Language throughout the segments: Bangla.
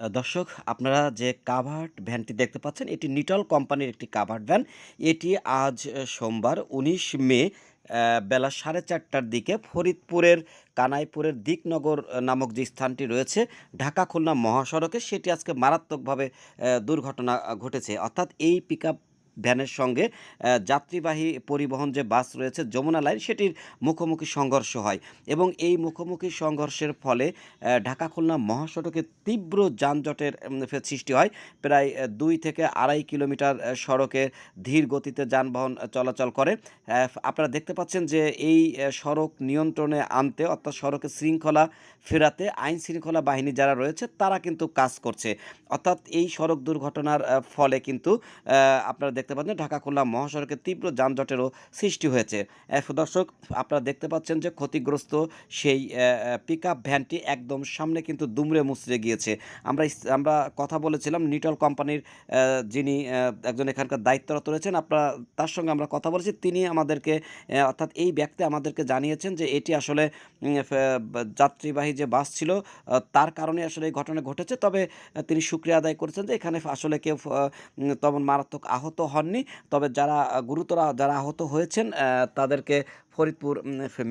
দর্শক, আপনারা যে কাভার্ড ভ্যানটি দেখতে পাচ্ছেন, এটি নিটল কোম্পানির একটি কাভার্ড ভ্যান। এটি আজ সোমবার, উনিশ মে বেলা সাড়ে চারটার দিকে ফরিদপুরের কানাইপুরের দিকনগর নামক যে স্থানটি রয়েছে, ঢাকা খুলনা মহাসড়কে, সেটি আজকে মারাত্মকভাবে দুর্ঘটনা ঘটেছে। অর্থাৎ এই পিক ভ্যানের সঙ্গে যাত্রীবাহী পরিবহন যে বাস রয়েছে যমুনা লাইন, সেটির মুখোমুখি সংঘর্ষ হয়। এবং এই মুখোমুখি সংঘর্ষের ফলে ঢাকা খুলনা মহাসড়কে তীব্র যানজটের সৃষ্টি হয়। প্রায় দুই থেকে আড়াই কিলোমিটার সড়কে ধীর গতিতে যানবাহন চলাচল করে। আপনারা দেখতে পাচ্ছেন যে এই সড়ক নিয়ন্ত্রণে আনতে, অর্থাৎ সড়কে শৃঙ্খলা ফেরাতে আইন শৃঙ্খলা বাহিনী যারা রয়েছে, তারা কিন্তু কাজ করছে। অর্থাৎ এই সড়ক দুর্ঘটনার ফলে কিন্তু আপনারা দেখতে পাচ্ছেন ঢাকা খুলনা মহাসড়কে তীব্র যানজটেরও সৃষ্টি হয়েছে। দর্শক, আপনারা দেখতে পাচ্ছেন যে ক্ষতিগ্রস্ত সেই পিক আপ ভ্যানটি একদম সামনে কিন্তু দুমড়ে মুচড়ে গিয়েছে। আমরা আমরা কথা বলেছিলাম নিটল কোম্পানির যিনি একজন এখানকার দায়িত্বরত রয়েছেন। আপনারা, তার সঙ্গে আমরা কথা বলেছি। তিনি আমাদেরকে অর্থাৎ এই ব্যক্তি আমাদেরকে জানিয়েছেন যে এটি আসলে যাত্রীবাহী যে বাস ছিল তার কারণে আসলে এই ঘটনা ঘটেছে। তবে তিনি শুক্রিয়া আদায় করেছেন যে এখানে আসলে কেউ তেমন মারাত্মক আহত হননি। তবে যারা গুরুতর যারা আহত হয়েছেন তাদেরকে ফরিদপুর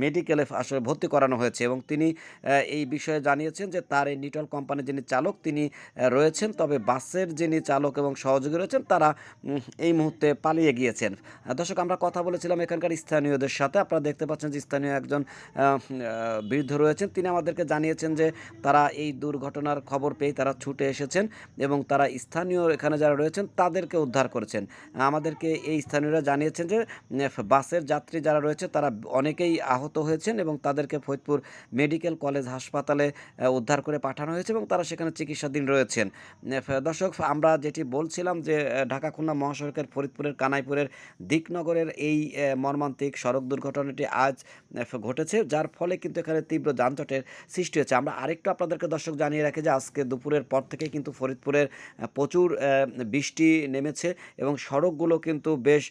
মেডিকেলে আসলে ভর্তি করানো হয়েছে এবং তিনি এই বিষয়ে জানিয়েছেন যে তার এই নিটল কোম্পানির যিনি চালক, তিনি রয়েছেন। তবে বাসের যিনি চালক এবং সহযোগী রয়েছেন, তারা এই মুহূর্তে পালিয়ে গিয়েছেন। দর্শক, আমরা কথা বলেছিলাম এখানকার স্থানীয়দের সাথে। আপনারা দেখতে পাচ্ছেন যে স্থানীয় একজন বৃদ্ধ রয়েছেন। তিনি আমাদেরকে জানিয়েছেন যে তারা এই দুর্ঘটনার খবর পেয়ে তারা ছুটে এসেছেন এবং তারা স্থানীয় এখানে যারা রয়েছেন, তাদেরকে উদ্ধার করেছেন। আমাদেরকে এই স্থানীয়রা জানিয়েছেন যে বাসের যাত্রী যারা রয়েছে, তারা অনেকেই আহত হয়েছেন এবং তাদেরকে ফরিদপুর মেডিকেল কলেজ হাসপাতালে উদ্ধার করে পাঠানো হয়েছে এবং তারা সেখানে চিকিৎসাধীন রয়েছেন। দর্শক, আমরা যেটি বলছিলাম যে ঢাকা খুলনা মহাসড়কের ফরিদপুরের কানাইপুরের দিকনগরের এই মর্মান্তিক সড়ক দুর্ঘটনাটি আজ ঘটেছে, যার ফলে কিন্তু এখানে তীব্র যানজটের সৃষ্টি হয়েছে। আমরা আরেকটু আপনাদেরকে দর্শক জানিয়ে রাখি যে, আজকে দুপুরের পর থেকে কিন্তু ফরিদপুরের প্রচুর বৃষ্টি নেমেছে এবং সড়কগুলো কিন্তু বেশ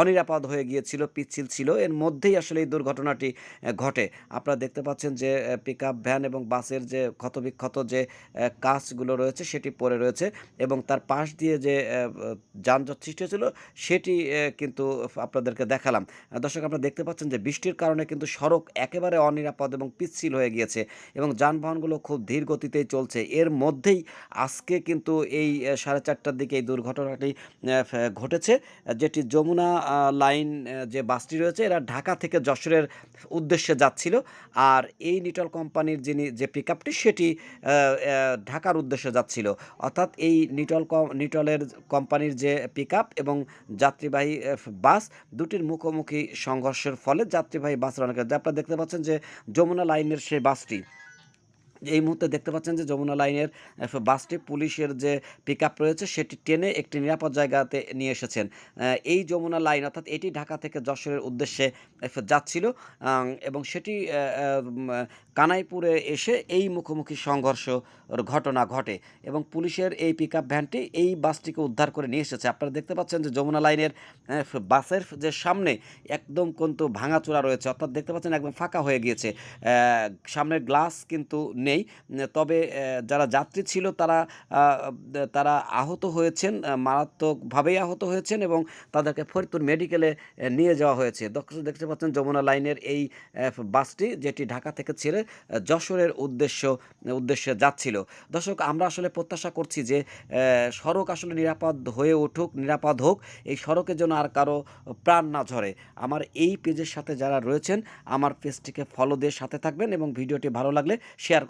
অনিরাপদ হয়ে গিয়েছিল, পিচ্ছিল ছিল। এর মধ্যেই আসলে এই দুর্ঘটনাটি ঘটে। আপনারা দেখতে পাচ্ছেন যে পিক আপ ভ্যান এবং বাসের যে ক্ষতবিক্ষত যে কাজগুলো রয়েছে, সেটি পড়ে রয়েছে এবং তার পাশ দিয়ে যে যানজট সৃষ্টি হয়েছিল, সেটি কিন্তু আপনাদেরকে দেখালাম। দর্শক, আপনারা দেখতে পাচ্ছেন যে, বৃষ্টির কারণে কিন্তু সড়ক একেবারে অনিরাপদ এবং পিচ্ছিল হয়ে গিয়েছে এবং যানবাহনগুলো খুব ধীর গতিতেই চলছে। এর মধ্যেই আজকে কিন্তু এই সাড়ে চারটার দিকে এই দুর্ঘটনাটি ঘটেছে। যেটি যমুনা লাইন যে বাসটি রয়েছে এরা ঢাকা থেকে যশোরের উদ্দেশ্যে যাচ্ছিল। আর এই নিটল কোম্পানির যিনি যে পিক আপটি সেটি ঢাকার উদ্দেশ্যে যাচ্ছিল। অর্থাৎ এই নিটল নিটলের কোম্পানির যে পিক এবং যাত্রীবাহী বাস, দুটির মুখোমুখি সংঘর্ষের ফলে যাত্রীবাহী বাসের অনেক আপনারা দেখতে পাচ্ছেন যে যমুনা লাইনের সেই বাসটি এই মুহূর্তে দেখতে পাচ্ছেন যে যমুনা লাইনের বাসটি পুলিশের যে পিক আপ রয়েছে সেটি টেনে একটি নিরাপদ জায়গাতে নিয়ে এসেছেন। এই যমুনা লাইন, অর্থাৎ এটি ঢাকা থেকে যশোরের উদ্দেশ্যে যাচ্ছিল। এবং সেটি কানাইপুরে এসে এই মুখোমুখি সংঘর্ষ ঘটনা ঘটে এবং পুলিশের এই পিক ভ্যানটি এই বাসটিকে উদ্ধার করে নিয়ে এসেছে। আপনারা দেখতে পাচ্ছেন যে যমুনা লাইনের বাসের যে সামনে একদম কিন্তু ভাঙাচোরা রয়েছে, অর্থাৎ দেখতে পাচ্ছেন একদম ফাঁকা হয়ে গিয়েছে। সামনের গ্লাস কিন্তু নেই। তবে যারা যাত্রী ছিল তারা তারা আহত হয়েছেন মারাত্মকভাবেই আহত হয়েছেন এবং তাদেরকে ফরিদপুর মেডিকেলে নিয়ে যাওয়া হয়েছে। দেখতে পাচ্ছেন যমুনা লাইনের এই বাসটি যেটি ঢাকা থেকে ছেড়ে যশোরের উদ্দেশ্য উদ্দেশ্যে যাচ্ছিল। দর্শক, আমরা আসলে প্রত্যাশা করছি যে সড়ক আসলে নিরাপদ হয়ে উঠুক, নিরাপদ হোক, এই সড়কে যেন আর কারও প্রাণ না ঝরে। আমার এই পেজের সাথে যারা রয়েছেন, আমার পেজটিকে ফলো দিয়ে সাথে থাকবেন এবং ভিডিওটি ভালো লাগলে শেয়ার